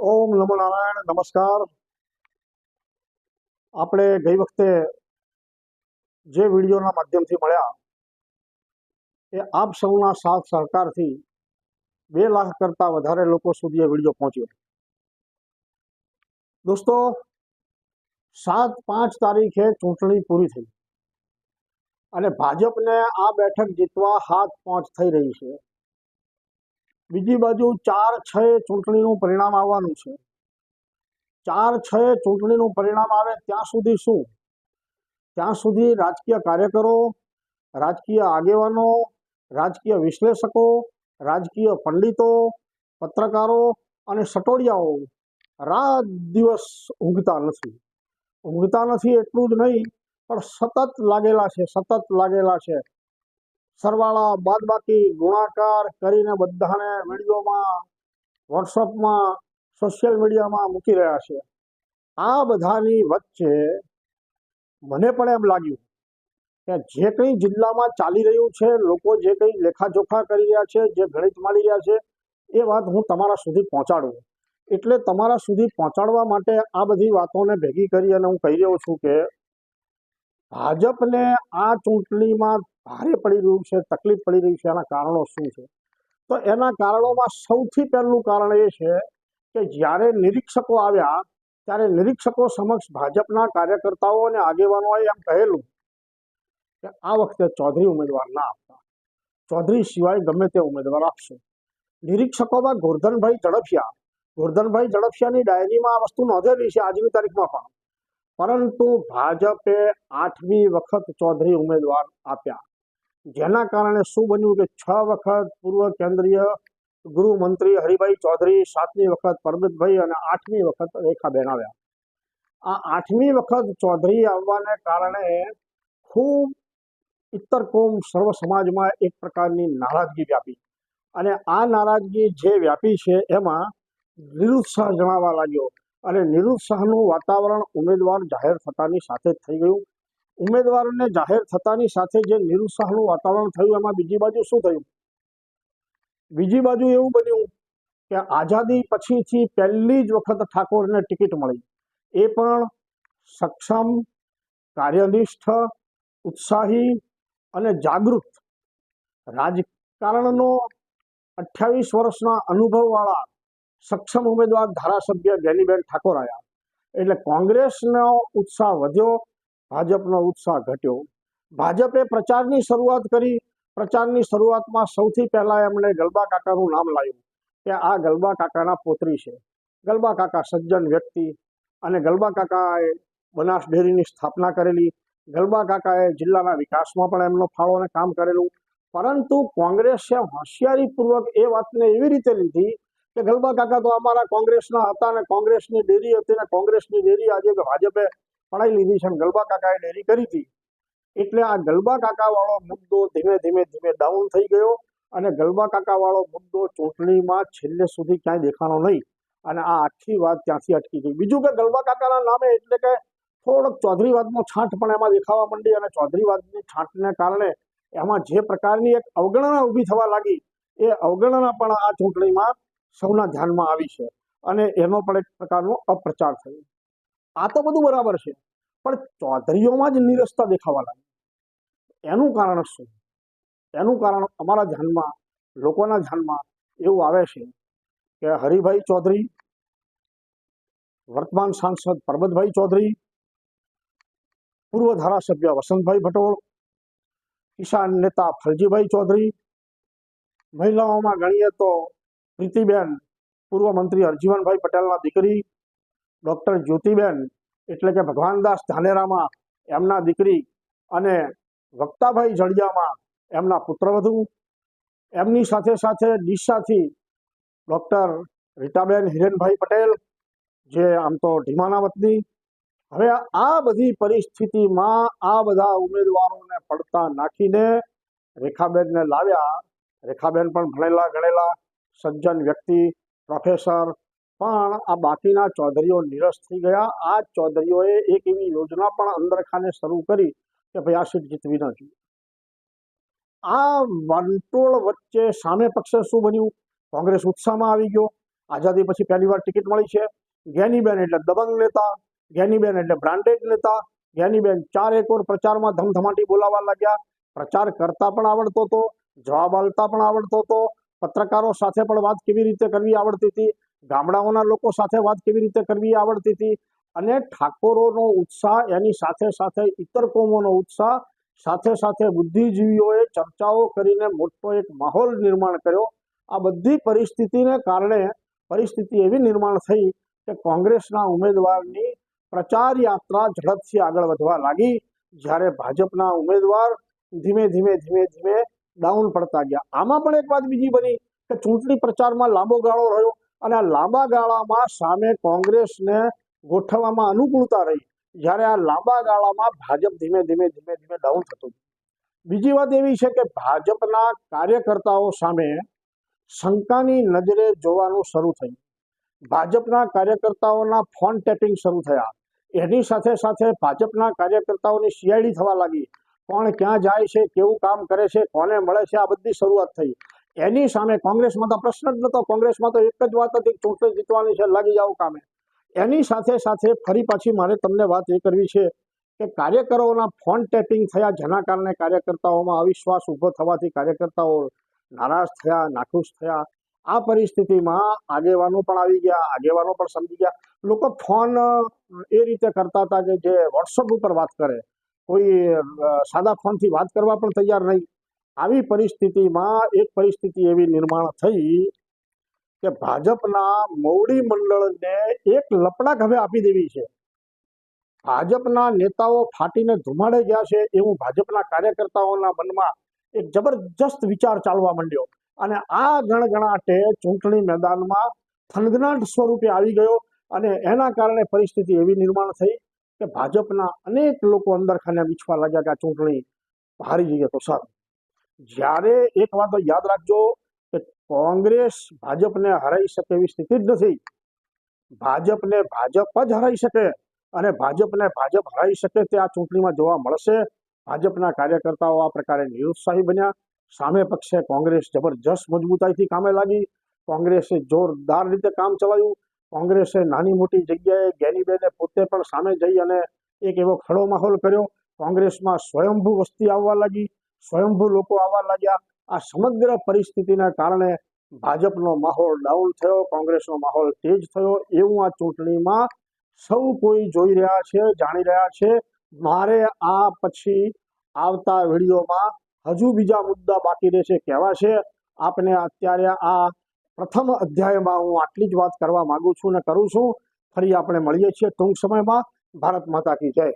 ઓમ નમો નારાયણ, નમસ્કાર. આપણે ગઈ વખતે જે વિડીયોના માધ્યમથી મળ્યા એ આપ સૌના સાથ સહકારથી બે લાખ કરતાં વધારે લોકો સુધી એ વીડિયો પહોંચ્યો. દોસ્તો, સાત પાંચ તારીખે ચૂંટણી પૂરી થઈ અને ભાજપને આ બેઠક જીતવા હાથ પહોંચ થઈ રહી છે. બીજી બાજુ ચાર છ ચૂંટણીનું પરિણામ આવવાનું છે. ચાર છ ચૂંટણીનું પરિણામ આવે ત્યાં સુધી શું? ત્યાં સુધી રાજકીય કાર્યકરો, રાજકીય આગેવાનો, રાજકીય વિશ્લેષકો, રાજકીય પંડિતો, પત્રકારો અને સટોડિયાઓ રાત દિવસ ઊંઘતા નથી. ઊંઘતા નથી એટલું જ નહીં, પણ સતત લાગેલા છે, સતત લાગેલા છે. સરવાળા બાદબાકી ગુણાકાર કરીને બધાને વિડીયોમાં, વોટ્સઅપમાં, સોશિયલ મીડિયામાં મૂકી રહ્યા છે. આ બધાની વચ્ચે મને પણ એમ લાગ્યું કે જે કંઈ જિલ્લામાં ચાલી રહ્યું છે, લોકો જે કંઈ લેખાજોખા કરી રહ્યા છે, જે ગણિત માળી રહ્યા છે, એ વાત હું તમારા સુધી પહોંચાડું. એટલે તમારા સુધી પહોંચાડવા માટે આ બધી વાતોને ભેગી કરી અને હું કહી રહ્યો છું કે ભાજપને આ ચૂંટણીમાં ભારે પડી રહ્યું છે, તકલીફ પડી રહી છે એના કારણો શું છે? તો એના કારણોમાં સૌથી પહેલું કારણ એ છે કે જ્યારે નિરીક્ષકો આવ્યા, ત્યારે નિરીક્ષકો સમક્ષ ભાજપના કાર્યકર્તાઓ અને આગેવાનોએ એમ કહેલું કે આ વખતે ચૌધરી ઉમેદવાર ના આપતા. ચૌધરી સિવાય ગમે તે ઉમેદવાર આપશે. નિરીક્ષકોમાં ગોરધનભાઈ ઝડફિયા, ગોરધનભાઈ ઝડફિયાની ડાયરીમાં આ વસ્તુ નોંધેલી છે આજની તારીખમાં પણ. પરંતુ ભાજપે આઠમી વખત ચૌધરી ઉમેદવાર આપ્યા. જેના કારણે શું બન્યું કે છ વખત પૂર્વ કેન્દ્રીય ગૃહમંત્રી હરિભાઈ ચૌધરી, સાતમી વખત પરબતભાઈ અને આઠમી વખત રેખાબેન આવ્યા. આ આઠમી વખત ચૌધરી આવવાને કારણે ખૂબ ઇત્તર કોમ સર્વ સમાજમાં એક પ્રકારની નારાજગી વ્યાપી. અને આ નારાજગી જે વ્યાપી છે એમાં નિરુત્સાહ જણાવવા લાગ્યો. અને નિરુત્સાહનું વાતાવરણ ઉમેદવાર જાહેર થતાની સાથે જ થઈ ગયું. ઉમેદવારને જાહેર થતાની સાથે જે નિરુત્સાહનું વાતાવરણ થયું. એમાં બીજી બાજુ શું થયું? બીજી બાજુ એવું બન્યું કે આઝાદી પછીથી પહેલી જ વખત ઠાકોરને ટિકિટ મળી. એ પણ સક્ષમ, કાર્યનિષ્ઠ, ઉત્સાહી અને જાગૃત રાજકારણનો અઠ્યાવીસ વર્ષના અનુભવવાળા સક્ષમ ઉમેદવાર ધારાસભ્ય જેનીબેન ઠાકોર આવ્યા. એટલે કોંગ્રેસનો ઉત્સાહ વધ્યો ભાજપનો ઉત્સાહ ઘટ્યો. ભાજપે પ્રચારની શરૂઆત કરી. પ્રચારની શરૂઆતમાં સૌથી પહેલા એમણે ગલબા કાકાનું નામ લાવ્યું કે આ ગલબા કાકાના પોતરી છે. ગલબા કાકા સજ્જન વ્યક્તિ અને ગલબા કાકાએ બનાસ ડેરીની સ્થાપના કરેલી. ગલબા કાકાએ જિલ્લાના વિકાસમાં પણ એમનો ફાળો અને કામ કરેલું. પરંતુ કોંગ્રેસે હોશિયારીપૂર્વક એ વાતને એવી રીતે લીધી કે ગલબા કાકા તો અમારા કોંગ્રેસના હતા અને કોંગ્રેસની ડેરી હતી અને કોંગ્રેસની ડેરી આજે ભાજપે પડાઈ લીધી છે ગલબા કાકાએ ડેરી કરી હતી. એટલે આ ગલબા કાકા વાળો મુદ્દો ધીમે ધીમે ધીમે ડાઉન થઈ ગયો અને ગલબા કાકા વાળો મુદ્દો ચૂંટણીમાં છેલ્લે સુધી ક્યાંય દેખાણો નહીં. અને આ આખી વાત ત્યાંથી અટકી ગઈ. બીજું કે ગલબા કાકાના નામે એટલે કે થોડોક ચૌધરીવાદનો છાંટ પણ એમાં દેખાવા માંડી અને ચૌધરીવાદની છાંટને કારણે એમાં જે પ્રકારની એક અવગણના ઊભી થવા લાગી, એ અવગણના પણ આ ચૂંટણીમાં સૌના ધ્યાનમાં આવી છે. અને એનો પણ એક પ્રકારનો અપ્રચાર થયો. આ તો બધું બરાબર છે. પણ ચૌધરીઓમાં જ નિરસતા દેખાવા લાગી. એનું કારણ શું? એનું કારણ અમારા ધ્યાનમાં, લોકોના ધ્યાનમાં એવું આવે છે કે હરિભાઈ ચૌધરી, વર્તમાન સાંસદ પરબતભાઈ ચૌધરી, પૂર્વ ધારાસભ્ય વસંતભાઈ ભટોળ, કિસાન નેતા ફલજીભાઈ ચૌધરી, મહિલાઓમાં ગણીએ તો પ્રીતિબેન, પૂર્વ મંત્રી હરજીવનભાઈ પટેલના દીકરી ડૉક્ટર જ્યોતિબેન, એટલે કે ભગવાનદાસ ધાનેરામાં એમના દીકરી અને વક્તાભાઈ જડિયામાં એમના પુત્રવધુ. એમની સાથે સાથે ડીસાથી ડૉક્ટર રીટાબેન હિરેનભાઈ પટેલ, જે આમ તો ઢીમાના વતની. હવે આ બધી પરિસ્થિતિમાં આ બધા ઉમેદવારોને પડતા નાખીને રેખાબેનને લાવ્યા. રેખાબેન પણ ભણેલા ગણેલા સજ્જન વ્યક્તિ, પ્રોફેસર પણ આ બાકીના ચૌધરીઓ નિરસ થઈ ગયા. આ ચૌધરીઓએ એક એવી યોજના પણ અંદરખાને શરૂ કરી કે ભાઈ આ સીટ જીતવી ન જોઈએ. આ વંટોળ વચ્ચે સામે પક્ષે શું બન્યું? કોંગ્રેસ ઉત્સાહમાં આવી ગયો. આઝાદી પછી પહેલી વાર ટિકિટ મળી છે. જ્ઞાનીબેન એટલે દબંગ નેતા જ્ઞાનીબેન એટલે બ્રાન્ડેડ નેતા જ્ઞાનીબેન ચાર એક વાર પ્રચારમાં ધમધમાટી બોલાવા લાગ્યા. પ્રચાર કરતા પણ આવડતો હતો, જવાબ આલતા પણ આવડતો હતો. પત્રકારો સાથે પણ વાત કેવી રીતે કરવી આવડતી હતી? ગામડાઓના લોકો સાથે વાત કેવી રીતે કરવી આવડતી હતી અને ઠાકોરોનો ઉત્સાહ એની સાથે સાથે ઇતર કોમોનો ઉત્સાહ સાથે સાથે બુદ્ધિજીવીઓએ ચર્ચાઓ કરીને મોટો એક માહોલ નિર્માણ કર્યો. આ બધી પરિસ્થિતિને કારણે પરિસ્થિતિ એવી નિર્માણ થઈ કે કોંગ્રેસના ઉમેદવારની પ્રચાર યાત્રા ઝડપથી આગળ વધવા લાગી. જ્યારે ભાજપના ઉમેદવાર ધીમે ધીમે ધીમે ધીમે ડાઉન પડતા ગયા. આમાં પણ એક વાત બીજી બની કે ચૂંટણી પ્રચારમાં લાંબો ગાળો રહ્યો. અને આ લાંબા ગાળામાં સામે કોંગ્રેસને ગોઠવવામાં અનુકૂળતા રહી. જ્યારે આ લાંબા ગાળામાં ભાજપ ધીમે ધીમે ધીમે ધીમે ડાઉન થતું બીજી વાત એવી છે કે ભાજપના કાર્યકર્તાઓ સામે શંકાની નજરે જોવાનું શરૂ થયું. ભાજપના કાર્યકર્તાઓના ફોન ટેપિંગ શરૂ થયા. એની સાથે સાથે ભાજપના કાર્યકર્તાઓની શિયાળી થવા લાગી. કોણ ક્યાં જાય છે, કેવું કામ કરે છે, કોને મળે છે, આ બધી શરૂઆત થઈ. એની સામે કોંગ્રેસમાં તો પ્રશ્ન જ નતો. કોંગ્રેસમાં તો એક જ વાત હતી ચૂંટણી જીતવાની છે, લાગી જાવ કામે. એની સાથે સાથે ફરી પાછી મારે તમને વાત એ કરવી છે કે કાર્યકરોના ફોન ટેપિંગ થયા, જેના કારણે કાર્યકર્તાઓમાં અવિશ્વાસ ઊભો થવાથી કાર્યકર્તાઓ નારાજ થયા, નાખુશ થયા. આ પરિસ્થિતિમાં આગેવાનો પણ આવી ગયા, આગેવાનો પણ સમજી ગયા. લોકો ફોન એ રીતે કરતા હતા કે જે વોટ્સઅપ ઉપર વાત કરે. કોઈ સાદા ફોનથી વાત કરવા પણ તૈયાર નહીં. આવી પરિસ્થિતિમાં એક પરિસ્થિતિ એવી નિર્માણ થઈ કે ભાજપના મોવડી મંડળને એક લપડાક હવે આપી દેવી છે. ભાજપના નેતાઓ ફાટીને ધુમાડે ગયા છે એવું ભાજપના કાર્યકર્તાઓના મનમાં એક જબરજસ્ત વિચાર ચાલવા માંડ્યો અને આ ગણગણાટે ચૂંટણી મેદાનમાં થનગનાટ સ્વરૂપે આવી ગયો અને એના કારણે પરિસ્થિતિ એવી નિર્માણ થઈ કે ભાજપના અનેક લોકો અંદર ખાને વીછવા લાગ્યા કે ચૂંટણી હારી જઈએ તો સારું. જ્યારે એક વાત યાદ રાખજો કે કોંગ્રેસ ભાજપને હરાઈ શકે એવી સ્થિતિ જ નથી. ભાજપને ભાજપ જ હરાઈ શકે અને ભાજપને ભાજપ હરાઈ શકે તે આ ચૂંટણીમાં જોવા મળશે. ભાજપના કાર્યકર્તાઓ આ પ્રકારે નિરુત્સાહી બન્યા. સામે પક્ષે કોંગ્રેસ જબરજસ્ત મજબૂતાઈથી કામે લાગી. કોંગ્રેસે જોરદાર રીતે કામ ચલાવ્યું. કોંગ્રેસે નાની મોટી જગ્યાએ જ્ઞાનીબેને પોતે પણ સામે જઈ અને એક એવો ખડો માહોલ કર્યો. કોંગ્રેસમાં સ્વયંભૂ વસ્તી આવવા લાગી. સ્વયંભૂ લોકો આવવા લાગ્યા. આ સમગ્ર પરિસ્થિતિના કારણે ભાજપનો માહોલ ડાઉન થયો, કોંગ્રેસનો માહોલ તેજ થયો. એવું આ ચૂંટણીમાં સૌ કોઈ જોઈ રહ્યા છે, જાણી રહ્યા છે. મારે આ પછી આવતા વિડીયોમાં હજુ બીજા મુદ્દા બાકી રહેશે, કહેવા છે. આપને અત્યારે આ પ્રથમ અધ્યાયમાં હું આટલી જ વાત કરવા માંગુ છું ને કરું છું. ફરી આપણે મળીએ છીએ ટૂંક સમયમાં. ભારત માતા કી જય.